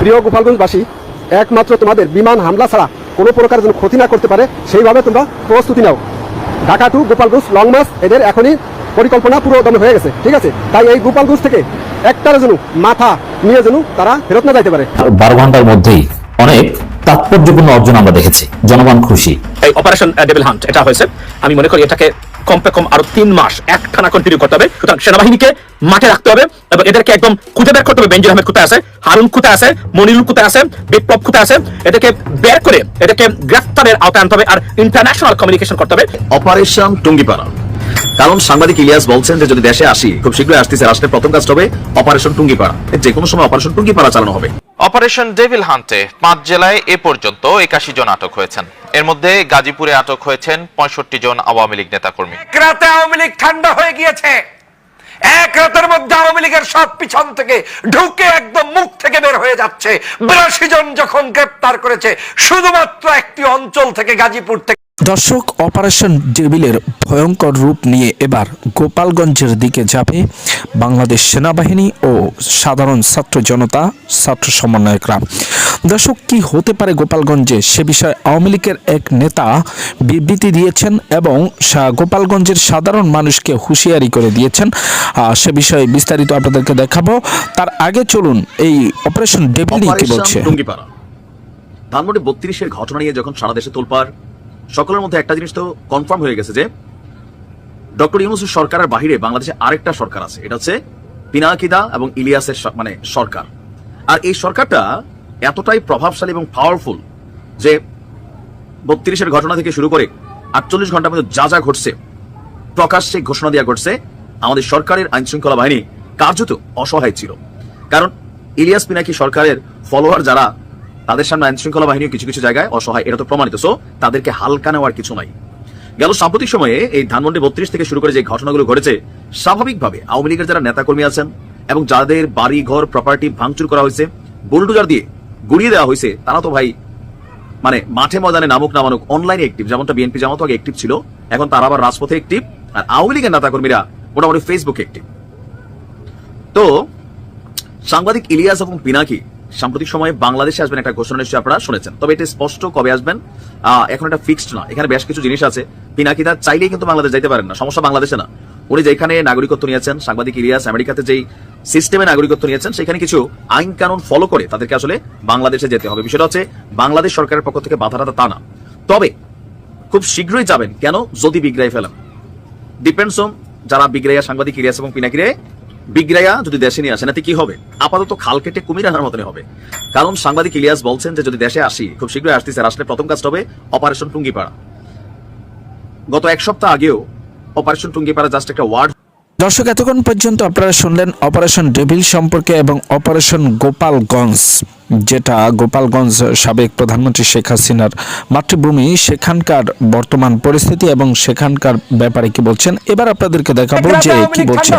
প্রিয় গোপালগঞ্জবাসী একমাত্র তোমাদের বিমান হামলা ছাড়া কোনো প্রকার যেন ক্ষতি না করতে পারে সেইভাবে তোমরা প্রস্তুতি নাও। Dhaka to Gopalganj long march এদের এখনই পরিকল্পনা পুরো দমে হয়ে গেছে ঠিক আছে? তাই এই গোপালগঞ্জ থেকে একটার যেন মাথা নিয়ে যেন তারা ফেরত না যাইতে পারে। আর বারো ঘণ্টার মধ্যেই অনেক তাৎপর্যপূর্ণ অর্জন আমরা দেখেছি জনগণ খুশি। এই অপারেশন ডেভিল হান্ট এটা হয়েছে। আমি মনে করি এটাকে কমপে কম আরও তিন মাস একখানা কন্টিনিউ করতে হবে। সুতরাং সেনাবাহিনীকে মাঠে রাখতে হবে এবং এদেরকে একদম খুঁজে বের করতে হবে। বেঞ্জির আহমেদ কোথায় আছে? হারুন কোথায় আছে? মনিরুল কোথায় আছে? বিপ্লব কোথায় আছে? এদেরকে বের করে এদেরকে গ্রেফতারের আওতায় আনতে হবে আর ইন্টারন্যাশনাল কমিউনিকেশন করতে হবে। অপারেশন টুঙ্গিপাড়া কারণ সাংবাদিক ইলিয়াস বলছেন যে যদি দেশে আসি খুব শীঘ্রই আসতেছে রাষ্ট্রের প্রথম কাজটা হবে অপারেশন টুঙ্গিপাড়া। যে কোনো সময় অপারেশন টুঙ্গিপাড়া চালানো হবে। অপারেশন ডেভিল হান্টে পাঁচ জেলায় এ পর্যন্ত একাশি জন আটক হয়েছেন। এর মধ্যে গাজীপুরে আটক হয়েছেন পঁয়ষট্টি জন আওয়ামী লীগ নেতাকর্মী। এক রাতে আওয়ামী লীগ ঠান্ডা হয়ে গিয়েছে। এক রাতের মধ্যে আওয়ামী লীগের সব পিছন থেকে ঢুকে একদম মুখ থেকে বের হয়ে যাচ্ছে। বিরাশি জন যখন গ্রেপ্তার করেছে শুধুমাত্র একটি অঞ্চল থেকে গাজীপুর থেকে দর্শক অপারেশন ডেভিলের ভয়ঙ্কর রূপ নিয়ে এবার গোপালগঞ্জের দিকে যাবে বাংলাদেশ সেনাবাহিনী ও সাধারণ ছাত্র জনতা ছাত্র সমন্বয়করা। দর্শক কি হতে পারে গোপালগঞ্জে? সে বিষয়ে আওয়ামী লীগের এক নেতা বিবৃতি দিয়েছেন এবং গোপালগঞ্জের সাধারণ মানুষকে হুঁশিয়ারি করে দিয়েছেন। সে বিষয়ে বিস্তারিত আপনাদেরকে দেখাবো। তার আগে চলুন এই অপারেশন ডেভিল নিয়ে কি বলছে ধানমন্ডি বত্রিশের ঘটনা নিয়ে যখন সারা দেশে তোলপার সকলের মধ্যে একটা জিনিস তো কনফার্ম হয়ে গেছে যে ডক্টর ইউনুসের সরকারের বাহিরে বাংলাদেশে আরেকটা সরকার আছে। এটা হচ্ছে পিনাকিদা এবং ইলিয়াসের মানে সরকার। আর এই সরকারটা এতটাই প্রভাবশালী এবং পাওয়ারফুল যে বত্রিশের ঘটনা থেকে শুরু করে আটচল্লিশ ঘণ্টার মধ্যে যা যা ঘটছে, প্রকাশ্যে ঘোষণা দেওয়া ঘটছে, আমাদের সরকারের আইন শৃঙ্খলা বাহিনী কার্যত অসহায় ছিল। কারণ ইলিয়াস পিনাকি সরকারের ফলোয়ার যারা তাদের সামনে আইন শৃঙ্খলা বাহিনীও কিছু কিছু জায়গায় অসহায়, এটা তো প্রমাণিত। সো তাদেরকে হালকা নেওয়ার কিছু নাই। গেল সাম্প্রতিক সময়ে এই ধানমন্ডি বত্রিশ থেকে শুরু করে যে ঘটনাগুলো ঘটেছে, স্বাভাবিকভাবে আওয়ামী লীগের যারা নেতাকর্মী আছেন এবং যাদের বাড়ি ঘর প্রপার্টি ভাঙচুর করা হয়েছে বুলডোজার দিয়ে গুড়িয়ে দেওয়া হয়েছে, তারা তো ভাই মানে মাঠে ময়দানে নামুক নামানুক অনলাইনে অ্যাক্টিভ যেমনটা বিএনপি জামাত আগে অ্যাক্টিভ ছিল, এখন তারা আবার রাজপথে অ্যাক্টিভ আর আওয়ামী লীগের নেতাকর্মীরা মোটামুটি ফেসবুকে অ্যাক্টিভ তো, সাংবাদিক ইলিয়াস এবং পিনাকি সাম্প্রতিক সময়ে বাংলাদেশে আসবেন একটা ঘোষণা নিশ্চয়ই আপনারা শুনেছেন। তবে এটা স্পষ্ট কবে আসবেন? এখন এটা ফিক্সড না এখানে বেশ কিছু জিনিস আছে। পিনাকি তার চাইলেই কিন্তু বাংলাদেশ যাইতে পারেন না। সমস্যা বাংলাদেশে না। উনি যেখানে নাগরিকত্ব নিয়েছেন, সাংবাদিক ইলিয়াস, আমেরিকাতে যেই সিস্টেমে নাগরিকত্ব নিয়েছেন, সেখানে কিছু আইন কানুন ফলো করে তাদেরকে আসলে বাংলাদেশে যেতে হবে। বিষয়টা হচ্ছে, বাংলাদেশ সরকারের পক্ষ থেকে বাধাটা তা না। তবে খুব শীঘ্রই যাবেন। কেন? যদি বিগ্রাই ফেলেন। ডিপেন্ডস অন যারা বিগ্রাইয়া সাংবাদিক ইলিয়াস এবং পিনাকিরে বিগ্রাইয়া যদি দেশে নিয়ে আসেন এতে কি হবে? আপাতত খাল কেটে কুমির আনার মতনই হবে। কারণ সাংবাদিক ইলিয়াস বলছেন যে যদি দেশে আসি খুব শীঘ্রই আসতেছে রাষ্ট্রের প্রথম কাজটা হবে অপারেশন টুঙ্গিপাড়া। গত এক সপ্তাহ আগেও অপারেশন টুঙ্গিপাড়া জাস্ট একটা ওয়ার্ড দর্শক এতক্ষণ পর্যন্ত আপনারা শুনলেন অপারেশন ডেভিল সম্পর্কে এবং অপারেশন গোপালগঞ্জ যেটা গোপালগঞ্জ সাবেক প্রধানমন্ত্রী শেখ হাসিনার মাতৃভূমি। সেখানকার বর্তমান পরিস্থিতি এবং সেখানকার ব্যাপারে কি বলছেন এবার আপনাদেরকে দেখাবো যে কি বলছেন।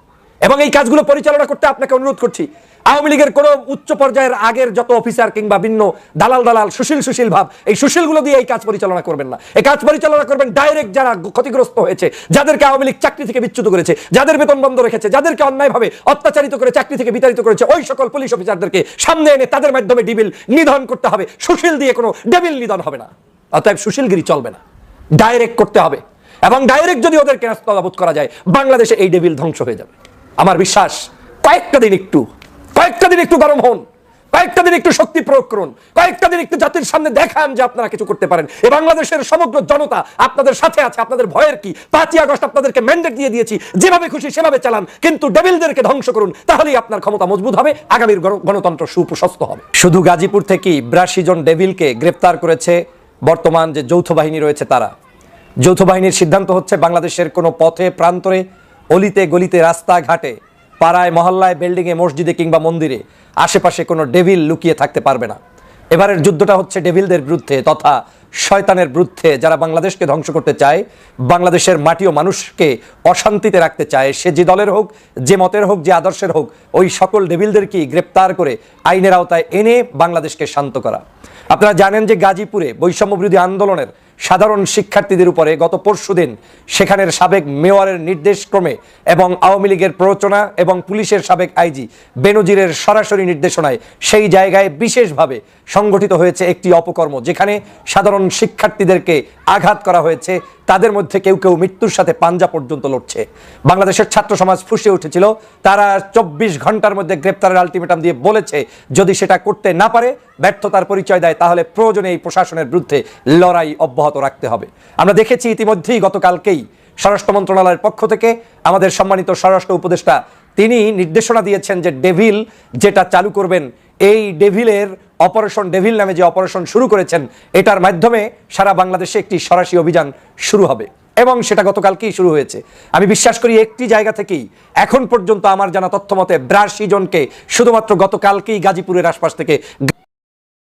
এবং এই কাজগুলো পরিচালনা করতে আপনাকে অনুরোধ করছি। আওয়ামী লীগের কোন উচ্চ পর্যায়ের আগের যত অফিসার কিংবা ভিন্ন দালাল দালাল, সুশীল সুশীল ভাব, এই সুশীলগুলো দিয়ে এই কাজ পরিচালনা করবেন না। এই কাজ পরিচালনা করবেন ডাইরেক্ট যারা ক্ষতিগ্রস্ত হয়েছে, যাদেরকে আওয়ামী লীগ চাকরি থেকে বিচ্যুত করেছে, যাদের বেতন বন্ধ রেখেছে, যাদেরকে অন্যায়ভাবে অত্যাচারিত করে চাকরি থেকে বিতাড়িত করেছে, ওই সকল পুলিশ অফিসারদেরকে সামনে এনে তাদের মাধ্যমে ডিবিল নিধন করতে হবে। সুশীল দিয়ে কোনো ডেবিল নিধন হবে না। অতএব সুশীলগিরি চলবে না। ডাইরেক্ট করতে হবে। এবং ডাইরেক্ট যদি ওদেরকে রাস্তাবোধ করা যায়, বাংলাদেশে এই ডেবিল ধ্বংস হয়ে যাবে। আমার বিশ্বাস, কয়েকটা দিন একটু, কয়েকটা দিন একটু গরম হন, কয়েকটা দিন একটু শক্তি প্রয়োগ করুন, কয়েকটা দিন একটু জাতির সামনে দেখান যে আপনারা কিছু করতে পারেন। এ বাংলাদেশের সমগ্র জনতা আপনাদের সাথে আছে, আপনাদের ভয়ের কি? পাঁচই আগস্ট আপনাদেরকে ম্যান্ডেট দিয়ে দিয়েছি, যেভাবে খুশি সেভাবে চালান, কিন্তু ডেবিলদেরকে ধ্বংস করুন, তাহলেই আপনার ক্ষমতা মজবুত হবে, আগামীর গণতন্ত্র সুপ্রশস্ত হবে। শুধু গাজীপুর থেকেই বিরাশি জন ডেভিলকে গ্রেপ্তার করেছে বর্তমান যে যৌথ বাহিনী রয়েছে তারা। যৌথ বাহিনীর সিদ্ধান্ত হচ্ছে, বাংলাদেশের কোনো পথে, প্রান্তরে অলিতে গলিতে রাস্তাঘাটে, পাড়ায়, মহল্লায়, বিল্ডিংয়ে, মসজিদে কিংবা মন্দিরে, আশেপাশে কোনো ডেভিল লুকিয়ে থাকতে পারবে না। এবারের যুদ্ধটা হচ্ছে ডেভিলদের বিরুদ্ধে তথা শয়তানের বিরুদ্ধে যারা বাংলাদেশকে ধ্বংস করতে চায়, বাংলাদেশের মাটি ও মানুষকে অশান্তিতে রাখতে চায়, সে যে দলের হোক, যে মতের হোক, যে আদর্শের হোক, ওই সকল ডেভিলদেরকেই গ্রেপ্তার করে আইনের আওতায় এনে বাংলাদেশকে শান্ত করা। আপনারা জানেন যে গাজীপুরে বৈষম্য বিরোধী আন্দোলনের সাধারণ শিক্ষার্থীদের উপরে গত পরশুদিন সেখানের সাবেক মেয়রের নির্দেশক্রমে এবং আওয়ামী লীগের প্ররোচনা এবং পুলিশের সাবেক আইজি বেনজিরের সরাসরি নির্দেশনায় সেই জায়গায় বিশেষভাবে সংগঠিত হয়েছে একটি অপকর্ম, যেখানে সাধারণ শিক্ষার্থীদেরকে আঘাত করা হয়েছে। তাদের মধ্যে কেউ কেউ মৃত্যুর সাথে পাঞ্জা পর্যন্ত লড়ছে। বাংলাদেশের ছাত্র সমাজ ফুসে উঠেছিল। তারা চব্বিশ ঘণ্টার মধ্যে গ্রেপ্তারের আলটিমেটাম দিয়ে বলেছে, যদি সেটা করতে না পারে ব্যর্থতার পরিচয় দেয়, তাহলে প্রয়োজনে এই প্রশাসনের বিরুদ্ধে লড়াই অব্যাহত রাখতে হবে। আমরা দেখেছি ইতিমধ্যেই গতকালকেই স্বরাষ্ট্র মন্ত্রণালয়ের পক্ষ থেকে আমাদের সম্মানিত স্বরাষ্ট্র উপদেষ্টা, তিনি নির্দেশনা দিয়েছেন যে ডেভিল যেটা চালু করবেন, এই ডেভিলের অপারেশন, ডেভিল নামে যে অপারেশন শুরু করেছেন, এটার মাধ্যমে সারা বাংলাদেশে একটি সরাসরি অভিযান শুরু হবে। এবং সেটা গতকালকেই শুরু হয়েছে। আমি বিশ্বাস করি একটি জায়গা থেকেই এখন পর্যন্ত আমার জানা তথ্য মতে বিরাশি জনকে শুধুমাত্র গতকালকেই গাজীপুরের আশপাশ থেকে